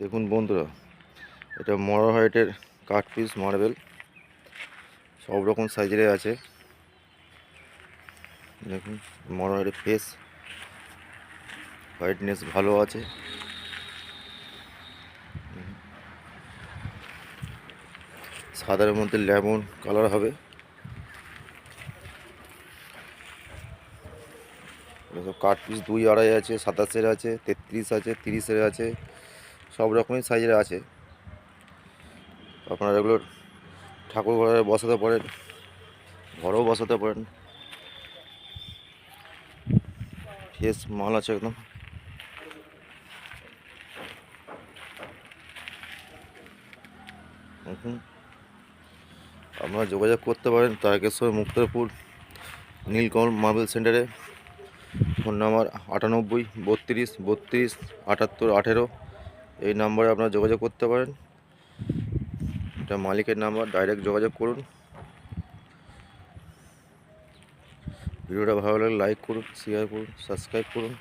দেখুন বন্ধুরা, এটা মরা হোয়াইটের কাঠ পিস মার্বেল, সব রকম সাইজের আছে। দেখুন, মরা হোয়াইটের ফেস, হোয়াইটনেস ভালো আছে। সাদার মধ্যে লেমন কালার হবে। কাঠ পিস দুই আড়াই আছে, সাতাশের আছে, তেত্রিশ আছে, তিরিশের আছে। সব রকমের সাইজের আছে। আপনারা এগুলো ঠাকুর ঘরে বসাতে পারেন, ঘরেও বসাতে পারেন। ফ্রেশ মাল আছে একদম। আপনারা যোগাযোগ করতে পারেন তারকেশ্বর, মুক্তারপুর, নীলকমল মার্বেল সেন্টারে। ফোন নাম্বার আটানব্বই, বত্রিশ বত্রিশ, আটাত্তর, আঠেরো। এই নাম্বারে আপনারা যোগাযোগ করতে পারেন। এটা মালিকের নাম্বার ডাইরেক্ট যোগাযোগ করুন। ভিডিওটা ভালো লাগলে লাইক করুন শেয়ার করুন সাবস্ক্রাইব করুন।